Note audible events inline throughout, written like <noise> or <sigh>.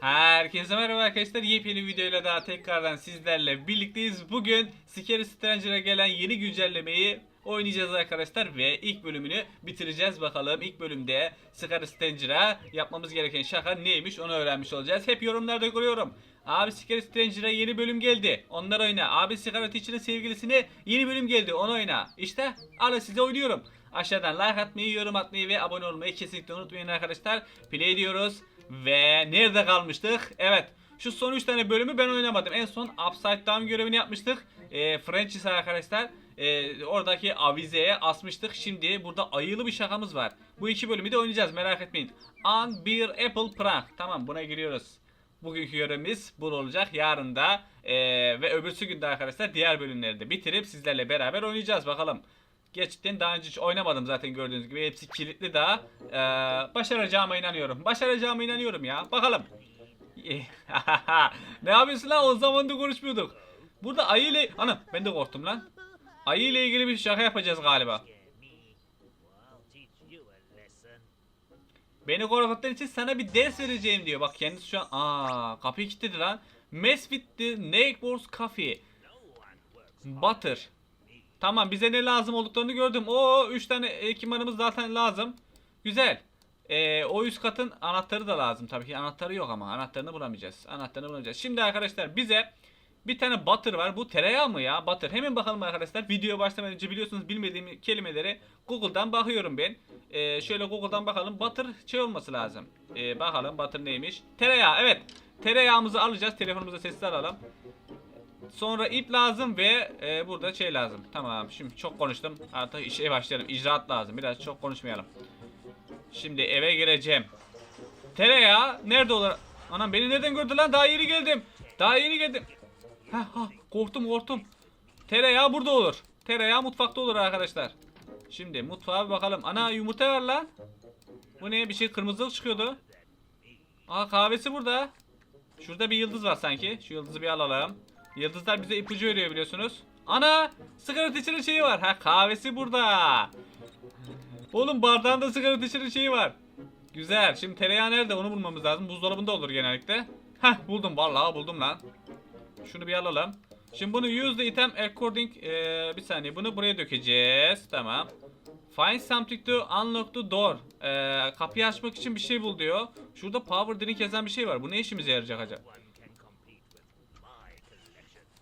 Herkese merhaba arkadaşlar. Yepyeni videoyla daha tekrardan sizlerle birlikteyiz. Bugün Scary Stranger'a gelen yeni güncellemeyi oynayacağız arkadaşlar ve ilk bölümünü bitireceğiz bakalım. İlk bölümde Scary Stranger'a yapmamız gereken şaka neymiş onu öğrenmiş olacağız. Hep yorumlarda görüyorum. Abi Scary Stranger'a yeni bölüm geldi. Onlar oyna. Abi Sigara Teacher'ın sevgilisine yeni bölüm geldi. Onu oyna. İşte alın size oynuyorum. Aşağıdan like atmayı, yorum atmayı ve abone olmayı kesinlikle unutmayın arkadaşlar. Play diyoruz. Ve nerede kalmıştık? Evet. Şu son 3 tane bölümü ben oynamadım. En son Upside Down görevini yapmıştık. E, Frenchies arkadaşlar. E, oradaki avizeye asmıştık. Şimdi burada ayılı bir şakamız var. Bu iki bölümü de oynayacağız merak etmeyin. Un bir Apple Prank. Tamam buna giriyoruz. Bugünkü görevimiz bu olacak. Yarın da e, ve öbürsü günde arkadaşlar diğer bölümleri de bitirip sizlerle beraber oynayacağız bakalım. Gerçekten daha önce hiç oynamadım zaten gördüğünüz gibi. Hepsi kilitli daha. Ee, başaracağıma inanıyorum. Başaracağıma inanıyorum ya. Bakalım. <laughs> ne yapıyorsun lan? O zaman da konuşmuyorduk. Burada ayı ile... Anam ben de korktum lan. Ayı ile ilgili bir şaka yapacağız galiba. Beni korkuttığın için sana bir ders vereceğim diyor. Bak kendisi şu an... Aa kapıyı kilitledi lan. Mess with the neighbor's coffee. Butter. Tamam bize ne lazım olduklarını gördüm. O 3 tane ekipmanımız zaten lazım. Güzel. Ee, o üst katın anahtarı da lazım. Tabii ki anahtarı yok ama anahtarını bulamayacağız. Anahtarını bulamayacağız. Şimdi arkadaşlar bize bir tane butter var. Bu tereyağı mı ya? Butter. Hemen bakalım arkadaşlar. Videoya başlamadan önce biliyorsunuz bilmediğim kelimeleri Google'dan bakıyorum ben. Ee, şöyle Google'dan bakalım. Butter şey olması lazım. Ee, bakalım butter neymiş? Tereyağı. Evet. Tereyağımızı alacağız. Telefonumuza sesli alalım. Sonra ip lazım ve e, burada şey lazım. Tamam şimdi çok konuştum. Artık işe başlayalım. İcraat lazım. Biraz çok konuşmayalım. Şimdi eve gireceğim. Tereyağı nerede olur? Anam beni nereden gördü lan? Daha yeni geldim. Daha yeni geldim. Ha ha korktum korktum. Tereyağı burada olur. Tereyağı mutfakta olur arkadaşlar. Şimdi mutfağa bir bakalım. Ana yumurta var lan. Bu ne? Bir şey kırmızılı çıkıyordu. Aa kahvesi burada. Şurada bir yıldız var sanki. Şu yıldızı bir alalım. Yıldızlar bize ipucu veriyor biliyorsunuz. Ana! Sigara içinin şeyi var. Ha kahvesi burada. Oğlum bardağında sigara içinin şeyi var. Güzel. Şimdi tereyağı nerede? Onu bulmamız lazım. Buzdolabında olur genellikle. Heh buldum vallahi buldum lan. Şunu bir alalım. Şimdi bunu use the item according ee, bir saniye bunu buraya dökeceğiz. Tamam. Find something to unlock the door. Ee, kapıyı açmak için bir şey bul diyor. Şurada power drink yazan bir şey var. Bu ne işimize yarayacak acaba?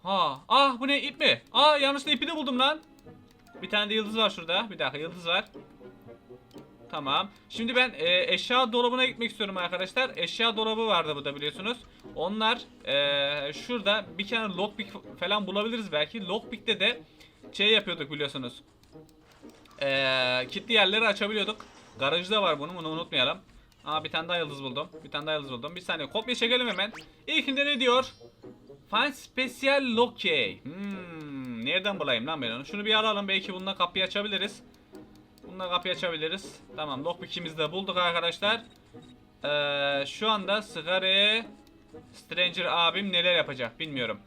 Ha, ah bu ne ip mi? Aa yanlışlıkla ipi de buldum lan. Bir tane de yıldız var şurada. Bir dakika yıldız var. Tamam. Şimdi ben e, eşya dolabına gitmek istiyorum arkadaşlar. Eşya dolabı vardı burada biliyorsunuz. Onlar e, şurada bir tane lockpick falan bulabiliriz belki. Lockpick'te de şey yapıyorduk biliyorsunuz. E, kilitli yerleri açabiliyorduk. Garajda var bunun bunu unutmayalım. Aa bir tane daha yıldız buldum. Bir tane daha yıldız buldum. Bir saniye kopya çekelim hemen. İlkinde ne diyor? Find special lock key. Hmm, nereden bulayım lan ben onu? Şunu bir alalım. Belki bununla kapıyı açabiliriz. Bununla kapıyı açabiliriz. Tamam lockpick'imizi de bulduk arkadaşlar. Ee, şu anda sigara Stranger abim neler yapacak bilmiyorum.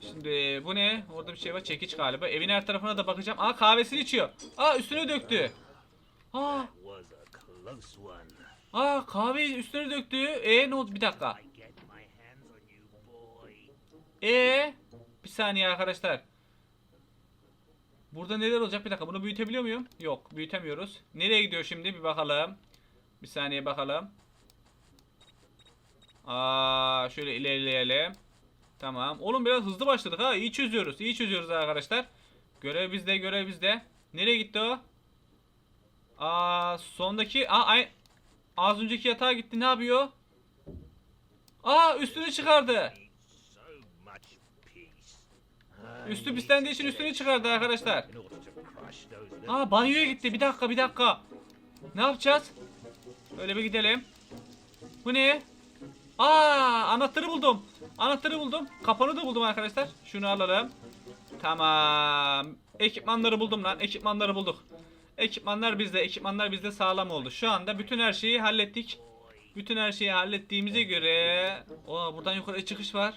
Şimdi bu ne? Orada bir şey var. Çekiç galiba. Evin her tarafına da bakacağım. Aa kahvesini içiyor. Aa üstüne döktü. Aa, aa kahveyi üstüne döktü. E ne oldu? Bir dakika. E bir saniye arkadaşlar. Burada neler olacak? Bir dakika bunu büyütebiliyor muyum? Yok büyütemiyoruz. Nereye gidiyor şimdi bir bakalım. Bir saniye bakalım. Aa şöyle ilerleyelim. Tamam. Oğlum biraz hızlı başladık ha. İyi çözüyoruz. İyi çözüyoruz arkadaşlar. Görev bizde, görev bizde. Nereye gitti o? Aa sondaki aa ay az önceki yatağa gitti. Ne yapıyor? Aa üstünü çıkardı. Üstü pislendiği için üstünü çıkardı arkadaşlar. Aa banyoya gitti. Bir dakika bir dakika. Ne yapacağız? Öyle bir gidelim. Bu ne? Aa anahtarı buldum. Anahtarı buldum. Kapanı da buldum arkadaşlar. Şunu alalım. Tamam. Ekipmanları buldum lan. Ekipmanları bulduk. Ekipmanlar bizde. Ekipmanlar bizde sağlam oldu. Şu anda bütün her şeyi hallettik. Bütün her şeyi hallettiğimize göre... Oo buradan yukarı çıkış var.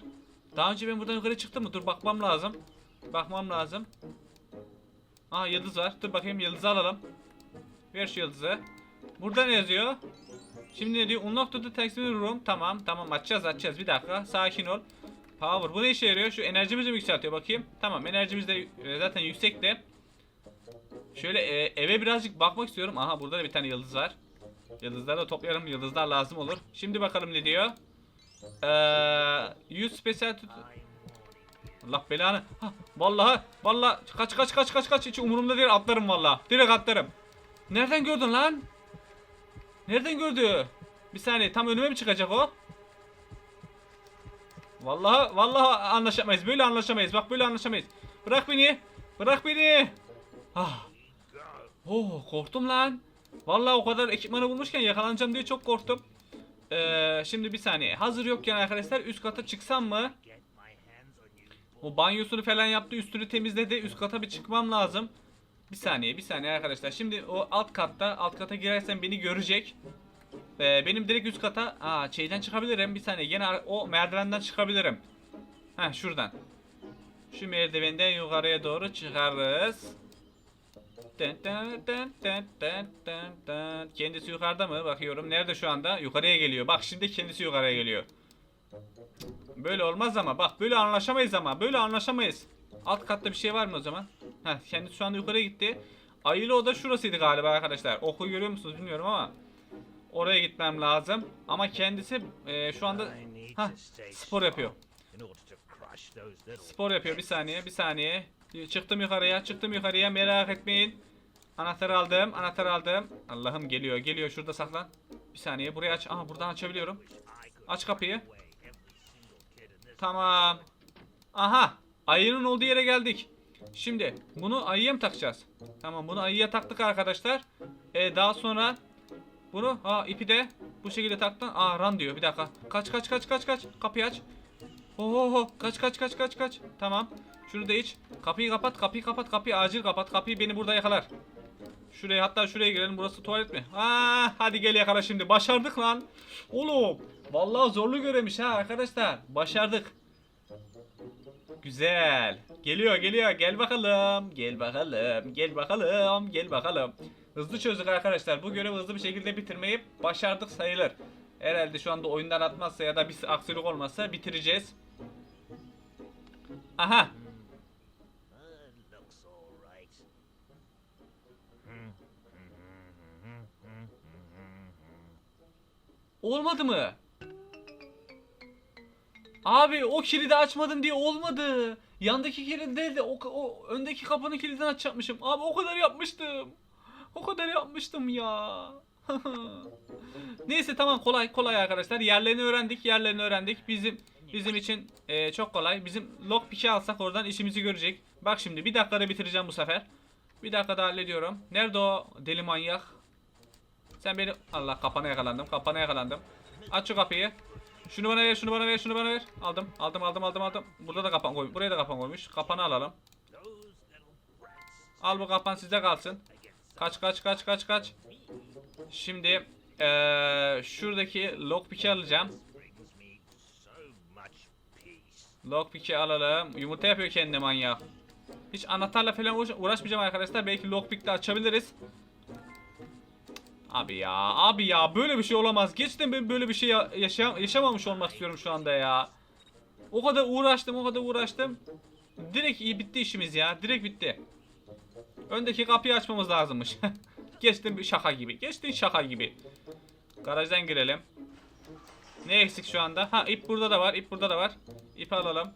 Daha önce ben buradan yukarı çıktım mı? Dur bakmam lazım. Bakmam lazım. Aa yıldız var. Dur bakayım yıldızı alalım. Ver şu yıldızı. Burada ne yazıyor? Şimdi ne diyor? Unlock to the text room. Tamam tamam açacağız açacağız. Bir dakika sakin ol. Power. Bu ne işe yarıyor? Şu enerjimizi mi yükseltiyor bakayım. Tamam enerjimiz de e, zaten yüksek de. Şöyle e, eve birazcık bakmak istiyorum. Aha burada da bir tane yıldız var. Yıldızları da toplayalım. Yıldızlar lazım olur. Şimdi bakalım ne diyor. Eee use special to... Allah belanı. Vallahi vallahi kaç kaç kaç kaç kaç hiç umurumda değil atlarım vallahi. Direkt atlarım. Nereden gördün lan? Nereden gördü? Bir saniye tam önüme mi çıkacak o? Vallahi vallahi anlaşamayız. Böyle anlaşamayız. Bak böyle anlaşamayız. Bırak beni. Bırak beni. Ah. Oh korktum lan. Vallahi o kadar ekipmanı bulmuşken yakalanacağım diye çok korktum. Ee, şimdi bir saniye. Hazır yokken arkadaşlar üst kata çıksam mı? O banyosunu falan yaptı, üstünü temizledi. Üst kata bir çıkmam lazım. Bir saniye, bir saniye arkadaşlar. Şimdi o alt katta, alt kata girersem beni görecek. Ee, benim direkt üst kata, aa şeyden çıkabilirim. Bir saniye, gene o merdivenden çıkabilirim. Heh, şuradan. Şu merdivenden yukarıya doğru çıkarız. Dın dın dın dın dın dın dın. Kendisi yukarıda mı? Bakıyorum. Nerede şu anda? Yukarıya geliyor. Bak şimdi kendisi yukarıya geliyor. Böyle olmaz ama bak böyle anlaşamayız ama böyle anlaşamayız. Alt katta bir şey var mı o zaman? Heh kendisi şu anda yukarıya gitti. Ayılı oda şurasıydı galiba arkadaşlar. Oku görüyor musunuz bilmiyorum ama. Oraya gitmem lazım. Ama kendisi e, şu anda stay spor yapıyor. Spor yapıyor bir saniye bir saniye. Çıktım yukarıya çıktım yukarıya merak etmeyin. Anahtarı aldım anahtarı aldım. Allah'ım geliyor geliyor şurada saklan. Bir saniye burayı aç. Aha buradan açabiliyorum. Aç kapıyı. Tamam. Aha. Ayının olduğu yere geldik. Şimdi bunu ayıya mı takacağız? Tamam bunu ayıya taktık arkadaşlar. Ee, daha sonra bunu ha ipi de bu şekilde taktın. Aa run diyor. Bir dakika. Kaç kaç kaç kaç kaç. Kapıyı aç. Ho ho ho. Kaç kaç kaç kaç kaç. Tamam. Şunu da iç. Kapıyı kapat. Kapıyı kapat. Kapıyı acil kapat. Kapıyı beni burada yakalar. Şuraya hatta şuraya girelim. Burası tuvalet mi? Aa, hadi gel yakala şimdi. Başardık lan. Oğlum. Vallahi zorlu göremiş ha arkadaşlar. Başardık. Güzel. Geliyor geliyor. Gel bakalım. Gel bakalım. Gel bakalım. Gel bakalım. Hızlı çözdük arkadaşlar. Bu görevi hızlı bir şekilde bitirmeyi başardık sayılır. Herhalde şu anda oyundan atmazsa ya da bir aksilik olmazsa bitireceğiz. Aha. Olmadı mı? Abi o kilidi açmadım diye olmadı. Yandaki kilidi değil de o, o öndeki kapının kilidini açacakmışım. Abi o kadar yapmıştım. O kadar yapmıştım ya. <laughs> Neyse tamam kolay kolay arkadaşlar. Yerlerini öğrendik. Yerlerini öğrendik. Bizim bizim için e, çok kolay. Bizim lockpick'i alsak oradan işimizi görecek. Bak şimdi bir dakikada bitireceğim bu sefer. Bir dakikada hallediyorum. Nerede o deli manyak? Sen beni... Allah kapana yakalandım. Kapana yakalandım. Aç şu kapıyı. Şunu bana ver, şunu bana ver, şunu bana ver. Aldım, aldım, aldım, aldım, aldım. Burada da kapan koy. Buraya da kapan koymuş. Kapanı alalım. Al bu kapan sizde kalsın. Kaç, kaç, kaç, kaç, kaç. Şimdi eee şuradaki lockpick'i alacağım. Lockpick'i alalım. Yumurta yapıyor kendi manyak. Hiç anahtarla falan uğraş- uğraşmayacağım arkadaşlar. Belki lockpick'le açabiliriz. Abi ya, abi ya böyle bir şey olamaz. Gerçekten ben böyle bir şey ya- yaşa yaşamamış olmak istiyorum şu anda ya. O kadar uğraştım, o kadar uğraştım. Direkt iyi bitti işimiz ya. Direkt bitti. Öndeki kapıyı açmamız lazımmış. <laughs> Geçtim bir şaka gibi. Geçtin şaka gibi. Garajdan girelim. Ne eksik şu anda? Ha ip burada da var. ip burada da var. İpi alalım.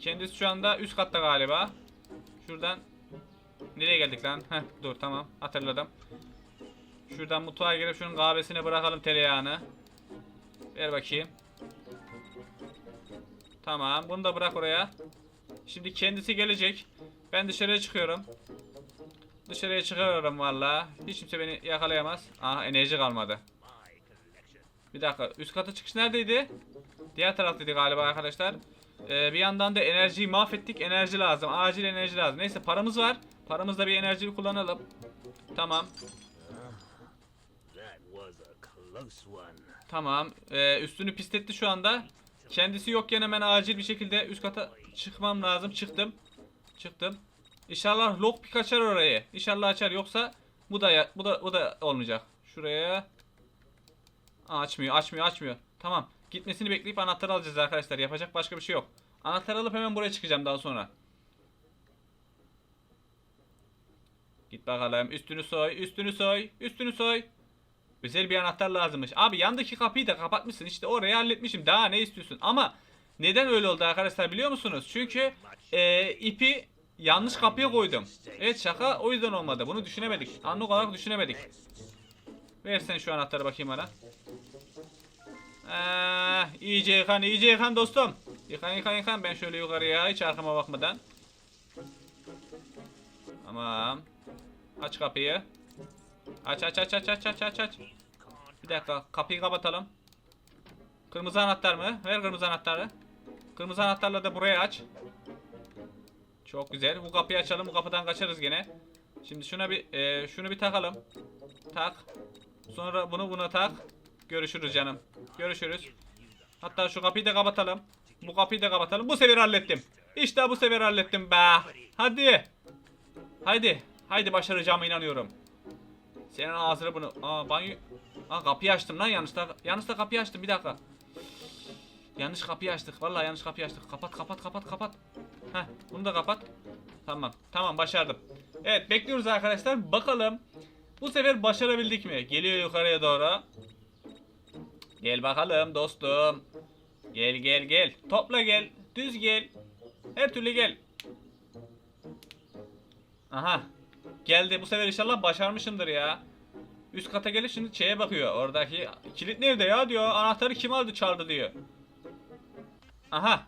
Kendisi şu anda üst katta galiba. Şuradan nereye geldik lan? Heh dur tamam hatırladım. Şuradan mutfağa girip şunun kahvesine bırakalım tereyağını. Ver bakayım. Tamam bunu da bırak oraya. Şimdi kendisi gelecek. Ben dışarıya çıkıyorum. Dışarıya çıkıyorum valla. Hiç kimse beni yakalayamaz. Aha enerji kalmadı. Bir dakika üst kata çıkış neredeydi? Diğer taraftaydı galiba arkadaşlar. Ee, bir yandan da enerjiyi mahvettik. Enerji lazım. Acil enerji lazım. Neyse paramız var. Paramızla bir enerjiyi kullanalım. Tamam. Tamam. Ee, üstünü pisletti şu anda. Kendisi yokken hemen acil bir şekilde üst kata çıkmam lazım. Çıktım. Çıktım. İnşallah lockpick açar orayı. İnşallah açar yoksa bu da bu da bu da olmayacak. Şuraya. Açmıyor, açmıyor, açmıyor. Tamam. Gitmesini bekleyip anahtarı alacağız arkadaşlar. Yapacak başka bir şey yok. Anahtarı alıp hemen buraya çıkacağım daha sonra. Git bakalım. Üstünü soy, üstünü soy, üstünü soy. Özel bir anahtar lazımmış. Abi yandaki kapıyı da kapatmışsın. İşte orayı halletmişim. Daha ne istiyorsun? Ama neden öyle oldu arkadaşlar biliyor musunuz? Çünkü e, ipi yanlış kapıya koydum. Evet şaka o yüzden olmadı. Bunu düşünemedik. Anlık olarak düşünemedik. Versen şu anahtarı bakayım bana. Ee, iyice yıkan, iyice yıkan dostum. Yıkan, yıkan, yıkan. Ben şöyle yukarıya hiç arkama bakmadan. Tamam. Aç kapıyı. Aç, aç, aç, aç, aç, aç, aç, aç. Bir dakika, kapıyı kapatalım. Kırmızı anahtar mı? Ver kırmızı anahtarı. Kırmızı anahtarla da buraya aç. Çok güzel. Bu kapıyı açalım. Bu kapıdan kaçarız gene. Şimdi şuna bir e, şunu bir takalım. Tak. Sonra bunu buna tak. Görüşürüz canım. Görüşürüz. Hatta şu kapıyı da kapatalım. Bu kapıyı da kapatalım. Bu sefer hallettim. İşte bu sefer hallettim be. Hadi. Haydi. Haydi başaracağıma inanıyorum. Senin ağzını bunu. Aa banyo. Aa kapıyı açtım lan yanlışlıkla. Yanlışlıkla kapıyı açtım bir dakika. Yanlış kapıyı açtık. Vallahi yanlış kapıyı açtık. Kapat kapat kapat kapat. Heh bunu da kapat. Tamam. Tamam başardım. Evet bekliyoruz arkadaşlar. Bakalım. Bu sefer başarabildik mi? Geliyor yukarıya doğru. Gel bakalım dostum. Gel gel gel. Topla gel. Düz gel. Her türlü gel. Aha. Geldi. Bu sefer inşallah başarmışımdır ya. Üst kata gelip şimdi şeye bakıyor. Oradaki kilit nerede ya diyor. Anahtarı kim aldı çaldı diyor. Aha.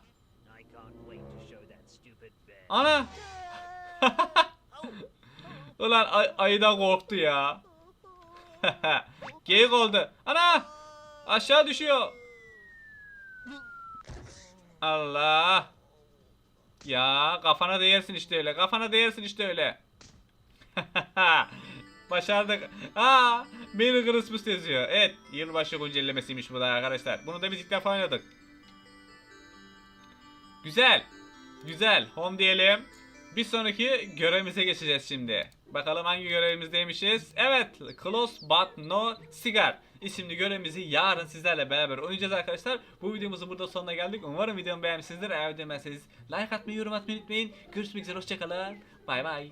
Ana. <laughs> Ulan ay ayıdan korktu ya. <laughs> Geyik oldu. Ana. Aşağı düşüyor. Allah. Ya kafana değersin işte öyle. Kafana değersin işte öyle. <laughs> Başardık. Aa, Merry Christmas yazıyor. Evet, yılbaşı güncellemesiymiş bu da arkadaşlar. Bunu da biz ilk defa oynadık. Güzel. Güzel. Home diyelim. Bir sonraki görevimize geçeceğiz şimdi. Bakalım hangi görevimizdeymişiz. Evet. Close but no cigar isimli görevimizi yarın sizlerle beraber oynayacağız arkadaşlar. Bu videomuzun burada sonuna geldik. Umarım videomu beğenmişsinizdir. Eğer beğenmezseniz like atmayı, yorum atmayı unutmayın. Görüşmek üzere. Hoşçakalın. Bay bay.